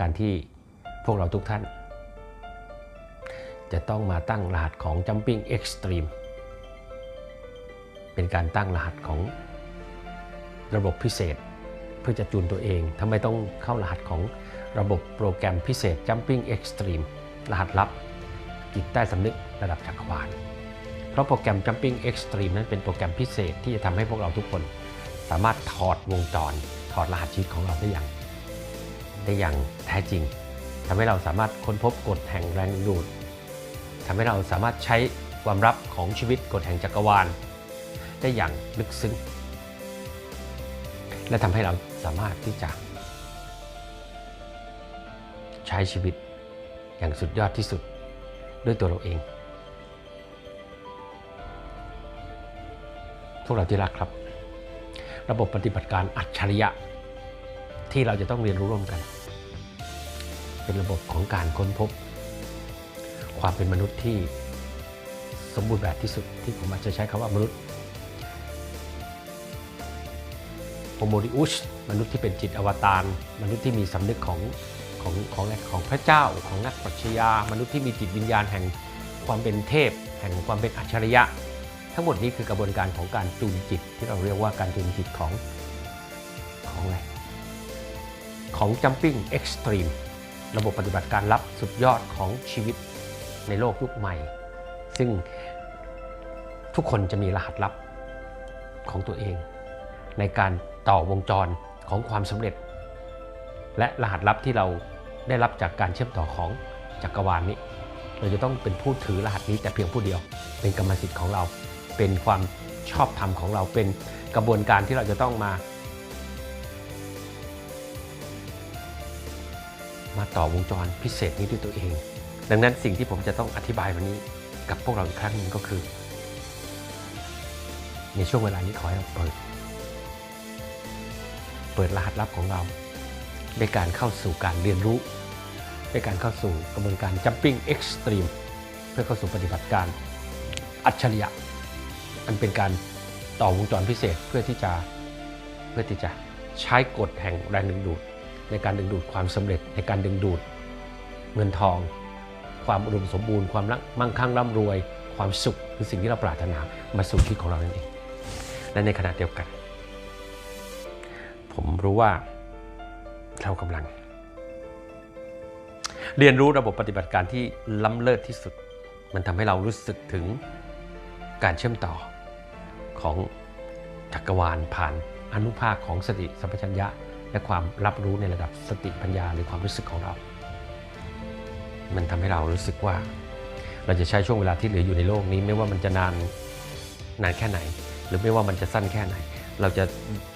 การที่พวกเราทุกท่าน จะต้องมาตั้งรหัสของ Jumping Extreme เป็นการตั้งรหัสของระบบพิเศษ เพื่อจะจูนตัวเองทำไมต้องเข้ารหัสของระบบโปรแกรมพิเศษ Jumping Extreme รหัสลับจิตใต้สำนึกระดับจักรวาล เพราะโปรแกรม Jumping Extreme นั้นเป็นโปรแกรมพิเศษที่จะทำให้พวกเราทุกคน สามารถถอดวงจร ถอดรหัสชีวิตของเราได้อย่าง ได้อย่างแท้จริงทำให้เราสามารถค้นพบกฎแห่งแรงดึงดูดทำให้เราสามารถใช้ความลับของชีวิตกฎแห่งจักรวาล ได้อย่างลึกซึ้ง และทำให้เราสามารถที่จะ ใช้ชีวิตอย่างสุดยอดที่สุดด้วยตัวเราเอง พวกเราที่รักครับ ระบบปฏิบัติการอัจฉริยะที่เราจะต้องเรียนรู้ร่วมกัน เป็นระบบของการค้นพบ ความเป็นมนุษย์ที่สมบูรณ์แบบที่สุดที่ผมอาจจะใช้คำว่ามนุษย์โฮโมดิอุสมนุษย์ที่เป็นจิตอวตาร มนุษย์ที่มีสำนึกของของของของพระเจ้าของนักปรัชญามนุษย์ที่มีจิตวิญญาณแห่งความเป็นเทพ แห่งความเป็นอัจฉริยะ ทั้งหมดนี้คือกระบวนการของการจูนจิต ที่เราเรียกว่าการจูนจิตของของอะไรของ jumping extreme ร ระบบปฏิบัติการลับสุดยอดของชีวิตในโลกยุคใหม่ ซึ่งทุกคนจะมีรหัสลับของตัวเอง ในการต่อวงจรของความสำเร็จ และรหัสลับที่เราได้รับจากการเชื่อมต่อของจักรวาลนี้ เราจะต้องเป็นผู้ถือรหัสนี้แต่เพียงผู้เดียว เป็นกรรมสิทธิ์ของเรา เป็นความชอบธรรมของเรา เป็นกระบวนการที่เราจะต้องมา มาต่อวงจรพิเศษนี้ด้วยตัวเอง ดังนั้นสิ่งที่ผมจะต้องอธิบายวันนี้กับพวกเราอีกครั้งหนึ่งก็คือ ในช่วงเวลานี้ขอให้เราเปิด เปิดรหัสลับของเราด้วยการเข้าสู่การเรียนรู้ด้วยการเข้าสู่กระบวนการ jumping extreme เพื่อเข้าสู่ปฏิบัติการอัจฉริยะอันเป็นการต่อวงจรพิเศษเพื่อที่จะเพื่อที่จะใช้กฎแห่งแรงดึงดูด ในการดึงดูดความสำเร็จ ในการดึงดูดเงินทอง ความอุดมสมบูรณ์ความมั่งคั่งร่ำรวย ความสุขคือสิ่งที่เราปรารถนามาสู่ชีวิตของเรานั่นเองและในขณะเดียวกัน ผมรู้ว่าเรากำลัง เรียนรู้ระบบปฏิบัติการที่ล้ำเลิศที่สุด มันทำให้เรารู้สึกถึงการเชื่อมต่อของจักรวาลผ่านอนุภาคของสติสัมปชัญญะ และความรับรู้ในระดับสติปัญญาหรือความรู้สึกของเรา มันทำให้เรารู้สึกว่า เราจะใช้ช่วงเวลาที่เหลืออยู่ในโลกนี้ ไม่ว่ามันจะนานนานแค่ไหน หรือไม่ว่ามันจะสั้นแค่ไหน เราจะ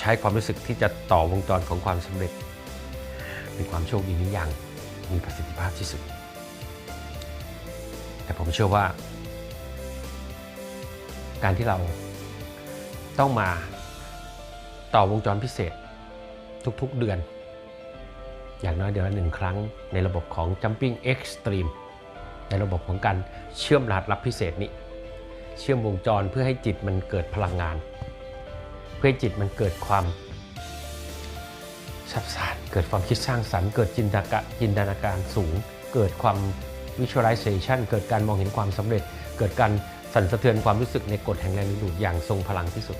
ใช้ความรู้สึกที่จะต่อวงจรของความสำเร็จหรือความโชคดีนี้อย่างมีประสิทธิภาพที่สุด แต่ผมเชื่อว่า การที่เราต้องมาต่อวงจรพิเศษ ทุกๆเดือน อย่างน้อยเดือนละหนึ่งครั้งในระบบของ Jumping Extreme ในระบบของการเชื่อมรหัสลับพิเศษนี้ เชื่อมวงจรเพื่อให้จิตมันเกิดพลังงาน เพื่อให้จิตมันเกิดความซับซ้อนเกิดความคิดสร้างสรรค์เกิดจินตการจินตนาการสูง เกิดความ visualization เกิดการมองเห็นความสำเร็จ เกิดการสั่นสะเทือนความรู้สึกในกฎแห่งแรงดึงดูดอย่างทรงพลังที่สุด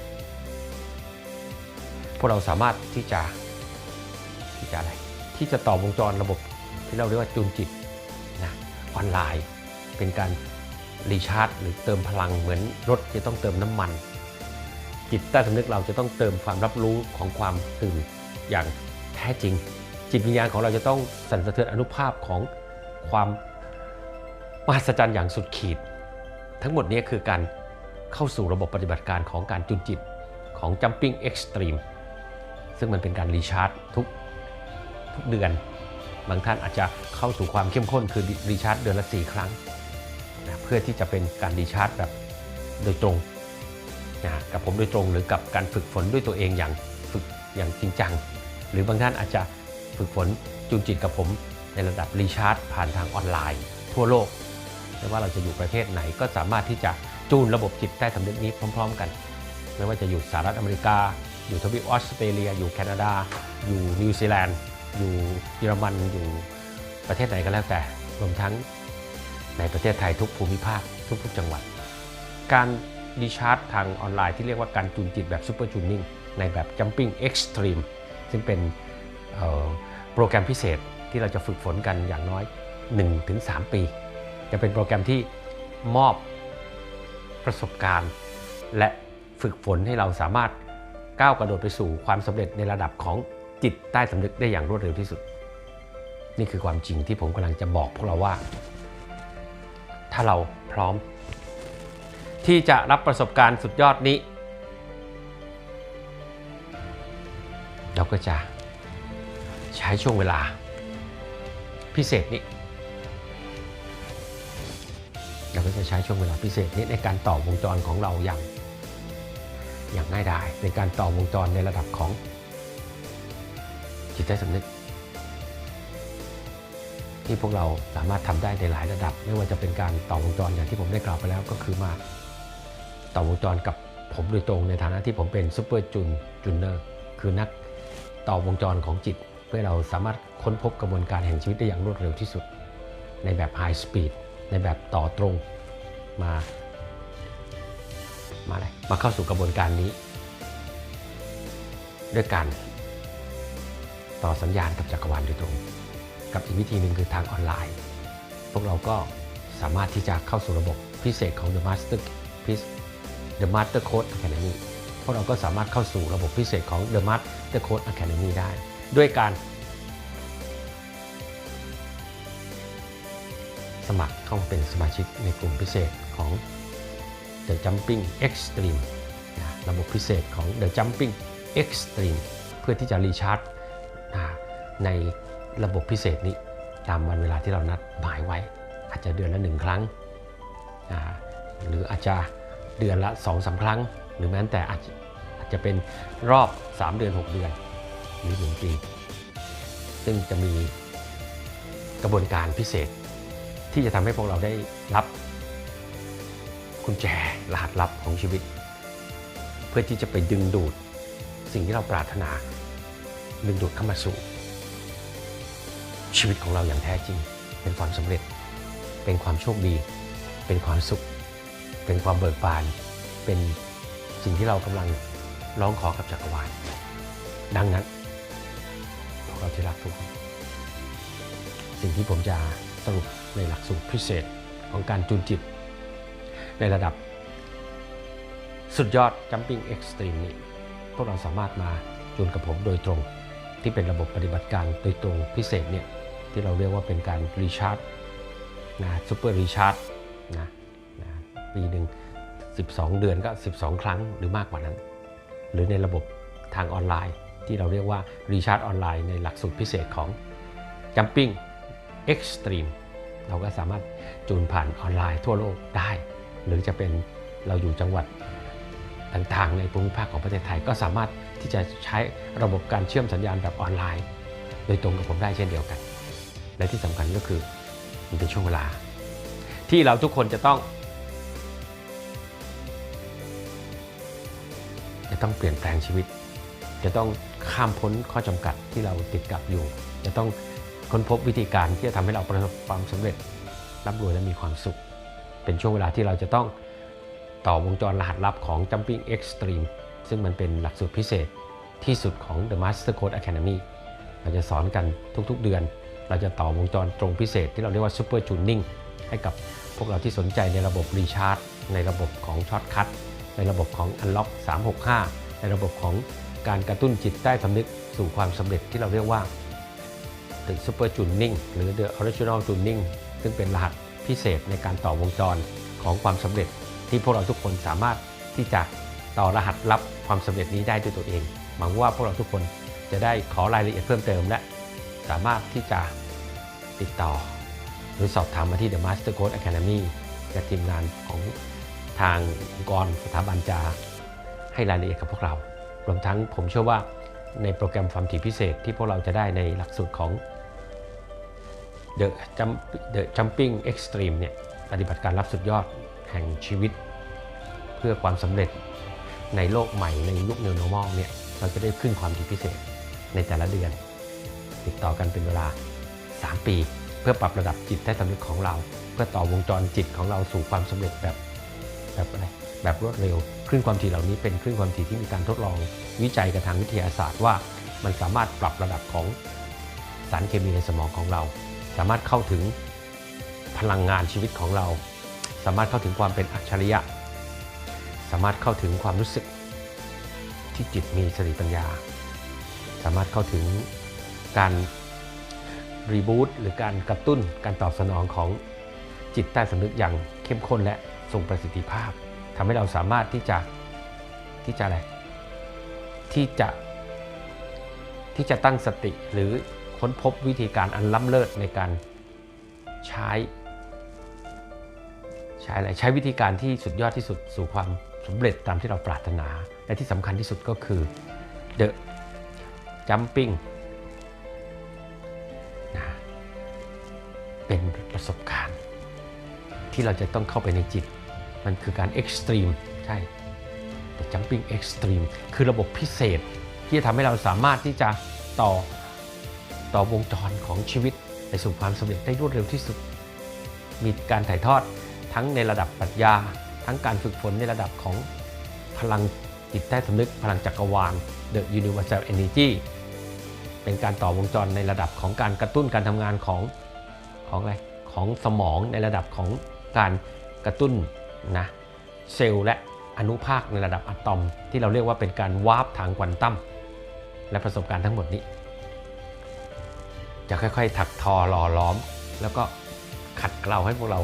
พวกเราสามารถที่จะ ที่จะอะไร ที่จะต่อวงจรระบบที่เราเรียกว่าจูนจิตนะออนไลน์ เป็นการรีชาร์จ หรือเติมพลังเหมือนรถจะต้องเติมน้ำมัน จิตใต้สำนึกเราจะต้องเติมความรับรู้ของความตื่นอย่างแท้จริง จิตวิญญาณของเราจะต้องสั่นสะเทือนอนุภาพของความมหัศจรรย์อย่างสุดขีด ทั้งหมดนี้คือการเข้าสู่ระบบปฏิบัติการของการจุนจิตของ Jumping Extreme ซึ่งมันเป็นการรีชาร์จทุก ทุกเดือน บางท่านอาจจะเข้าสู่ความเข้มข้นคือรีชาร์จเดือนละ 4 ครั้งนะเพื่อที่จะเป็นการรีชาร์จแบบโดยตรงนะกับผมโดยตรงหรือกับการฝึกฝนด้วยตัวเองอย่างฝึกอย่างจริงจัง หรือบางท่านอาจจะฝึกฝนจูนจิตกับผมในระดับรีชาร์จผ่านทางออนไลน์ ทั่วโลกไม่ว่าเราจะอยู่ประเทศไหนก็สามารถที่จะจูนระบบจิตใต้สำนึกนี้พร้อม ๆ กัน ไม่ว่าจะอยู่สหรัฐอเมริกา อยู่ทวีปออสเตรเลีย อยู่แคนาดา อยู่นิวซีแลนด์ อยู่เยอรมันอยู่ประเทศไหนก็แล้วแต่รวมทั้งในประเทศไทยทุกภูมิภาคทุกๆจังหวัด การรีชาร์จทางออนไลน์ที่เรียกว่าการจูนจิตแบบซูเปอร์จูนนิ่งในแบบ Jumping Extreme ซึ่งเป็นโปรแกรมพิเศษที่เราจะฝึกฝนกันอย่างน้อย 1-3 ปี จะเป็นโปรแกรมที่มอบประสบการณ์ และฝึกฝนให้เราสามารถก้าวกระโดดไปสู่ความสำเร็จในระดับของ จิตใต้สำนึกได้อย่างรวดเร็วที่สุด นี่คือความจริงที่ผมกำลังจะบอกพวกเราว่า ถ้าเราพร้อม ที่จะรับประสบการณ์สุดยอดนี้ เราก็จะใช้ช่วงเวลา พิเศษนี้ เราก็จะใช้ช่วงเวลาพิเศษนี้ในการต่อวงจรของเราอย่างอย่างง่ายดายในการต่อวงจรในระดับของ จิตใต้สำนึก ที่พวกเราสามารถทำได้ในหลายระดับ ไม่ว่าจะเป็นการต่อวงจรอย่างที่ผมได้กล่าวไปแล้วก็คือมา ต่อวงจรกับผมโดยตรงในฐานะที่ผมเป็นซูเปอร์จูนจูเนอร์คือนักต่อวงจรของจิต เพื่อเราสามารถค้นพบกระบวนการแห่งชีวิตได้อย่างรวดเร็วที่สุด ในแบบไฮสปีดในแบบต่อตรงมามาอะไรมาเข้าสู่กระบวนการนี้ ด้วยการ ต่อสัญญาณกับจักรวาลโดยตรง กับอีกวิธีหนึ่งคือทางออนไลน์ พวกเราก็สามารถที่จะเข้าสู่ระบบพิเศษของ The Master Piece The Master Code Academy พวกเราก็สามารถเข้าสู่ระบบพิเศษของ The Master Code Academy ได้ ด้วยการสมัครเข้ามาเป็นสมาชิกในกลุ่มพิเศษของ The Jumping Extreme ระบบพิเศษของ The Jumping Extreme เพื่อที่จะรีชาร์จ ในระบบพิเศษนี้ตามวันเวลาที่เรานัดหมายไว้ อาจจะเดือนละหนึ่งครั้ง หรืออาจจะเดือนละ2อสาครั้ง หรือแม้แต่อาจจะอาจจะเป็นรอบ 3 เดือน 6 เดือน หรือ1ปี ซึ่งจะมีกระบวนการพิเศษ ที่จะทำให้พวกเราได้รับกุญแจรหัสลับของชีวิต เพื่อที่จะไปดึงดูดสิ่งที่เราปรารถนา ดึงดูดเข้ามาสู่ ชีวิตของเราอย่างแท้จริง เป็นความสำเร็จ เป็นความโชคดี เป็นความสุข เป็นความเบิกบาน เป็นสิ่งที่เรากำลังร้องขอกับจักรวาลดังนั้นพวกเราที่รักทุกคนสิ่งที่ผมจะสรุปในหลักสูตรพิเศษของการจูนจิต ในระดับ สุดยอด Jumping Extreme นี้พวกเราสามารถมาจูนกับผมโดยตรง ที่เป็นระบบปฏิบัติการโดยตรงพิเศษเนี่ยที่เราเรียกว่าเป็นการรีชาร์จนะซูเปอร์รีชาร์จนะนะปีหนึ่ง12 เดือนก็ 12 ครั้งหรือมากกว่านั้น หรือในระบบทางออนไลน์ ที่เราเรียกว่ารีชาร์จออนไลน์ในหลักสูตรพิเศษของ Jumping Extreme เราก็สามารถจูนผ่านออนไลน์ทั่วโลกได้ หรือจะเป็นเราอยู่จังหวัด ต่างๆ ในภูมิภาคของประเทศไทย ก็สามารถที่จะใช้ระบบการเชื่อมสัญญาณแบบออนไลน์ โดยตรงกับผมได้เช่นเดียวกัน และที่สำคัญก็คือมันเป็นช่วงเวลา ที่เราทุกคนจะต้อง จะต้องเปลี่ยนแปลงชีวิต จะต้องข้ามพ้นข้อจำกัดที่เราติดกับอยู่ จะต้องค้นพบวิธีการที่จะทำให้เราประสบความสำเร็จร่ำรวยและมีความสุข เป็นช่วงเวลาที่เราจะต้อง ต่อวงจรรหัสลับของ Jumping Extreme ซึ่งมันเป็นหลักสูตรพิเศษที่สุดของ The Master Code Academy เราจะสอนกันทุกๆเดือน เราจะต่อวงจรตรงพิเศษที่เราเรียกว่า Super Tuning ให้กับพวกเราที่สนใจในระบบ Recharge ในระบบของ Shortcut ในระบบของ Unlock 365 ในระบบของการกระตุ้นจิตใต้สำนึกสู่ความสำเร็จที่เราเรียกว่า The Super Tuning หรือ The Original Tuning ซึ่งเป็นรหัสพิเศษในการต่อวงจรของความสำเร็จ ที่พวกเราทุกคนสามารถที่จะต่อรหัสลับความสำเร็จนี้ได้ด้วยตัวเอง หวังว่าพวกเราทุกคนจะได้ขอรายละเอียดเพิ่มเติมและสามารถที่จะติดต่อ หรือสอบถามมาที่ The Master Code Academy และทีมงานของทางองค์กรสถาบันจะให้รายละเอียดกับพวกเรา รวมทั้งผมเชื่อว่าในโปรแกรมความถี่พิเศษที่พวกเราจะได้ในหลักสูตรของ The Jumping Extreme เนี่ยปฏิบัติการรับสุดยอด แห่งชีวิต เพื่อความสำเร็จในโลกใหม่ในยุค New Normal เนี่ยเราจะได้ขึ้นความถี่พิเศษในแต่ละเดือน ติดต่อกันเป็นเวลา 3 ปี เพื่อปรับระดับจิตใต้สำนึกของเรา เพื่อต่อวงจรจิตของเราสู่ความสำเร็จแบบแบบอะไรแบบรวดเร็วคลื่นความถี่เหล่านี้เป็นคลื่นความถี่ที่มีการทดลองวิจัยกันทางวิทยาศาสตร์ว่ามันสามารถปรับระดับของสารเคมีในสมองของเรา สามารถเข้าถึงพลังงานชีวิตของเรา สามารถเข้าถึงความเป็นอัจฉริยะ สามารถเข้าถึงความรู้สึกที่จิตมีสติปัญญา สามารถเข้าถึงการรีบูตหรือการกระตุ้นการตอบสนองของจิตใต้สำนึกอย่างเข้มข้นและทรงประสิทธิภาพทำให้เราสามารถที่จะที่จะอะไรที่จะที่จะตั้งสติหรือค้นพบวิธีการอันล้ำเลิศในการใช้ ใช้อะไรใช้วิธีการที่สุดยอดที่สุดสู่ความสำเร็จตามที่เราปรารถนา และที่สำคัญที่สุดก็คือ the jumping นะเป็นประสบการณ์ ที่เราจะต้องเข้าไปในจิต มันคือการ extreme ใช่ the jumping extreme คือระบบพิเศษที่จะทำให้เราสามารถที่จะต่อต่อวงจรของชีวิตไปสู่ความสำเร็จได้รวดเร็วที่สุด มีการถ่ายทอด ทั้งในระดับปรัชญา ทั้งการฝึกฝนในระดับของพลังจิตใต้สำนึก พลังจักรวาล The Universal Energy เป็นการต่อวงจรในระดับของการกระตุ้นการทำงานของของอะไรของสมองในระดับของการกระตุ้นนะเซลล์และอนุภาคในระดับอะตอม ที่เราเรียกว่าเป็นการวาร์ปทางควอนตัมและประสบการณ์ทั้งหมดนี้ จะค่อยๆ ถักทอหล่อล้อม แล้วก็ขัดเกลาให้พวกเรา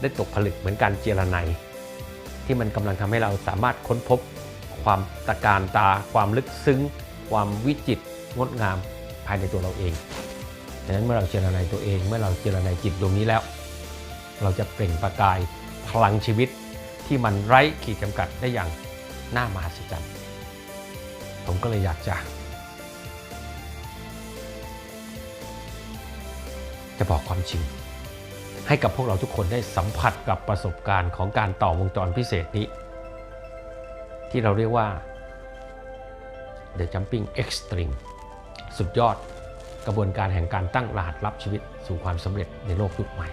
ได้ตกผลึกเหมือนการเจรไนที่มันกำลังทำให้เราสามารถค้นพบความตะการตา ความลึกซึ้ง ความวิจิตรงดงามภายในตัวเราเองดังนั้นเมื่อเราเจรไนตัวเอง เมื่อเราเจรไนจิตดวงนี้แล้ว เราจะเปล่งประกายพลังชีวิตที่มันไร้ขีดจำกัดได้อย่างน่ามหัศจรรย์ผมก็เลยอยากจะ จะบอกความจริง ให้กับพวกเราทุกคนได้สัมผัสกับประสบการณ์ของการต่อวงจรพิเศษนี้ ที่เราเรียกว่า The Jumping Extreme สุดยอดกระบวนการแห่งการตั้งรหัสลับชีวิตสู่ความสำเร็จในโลกยุคใหม่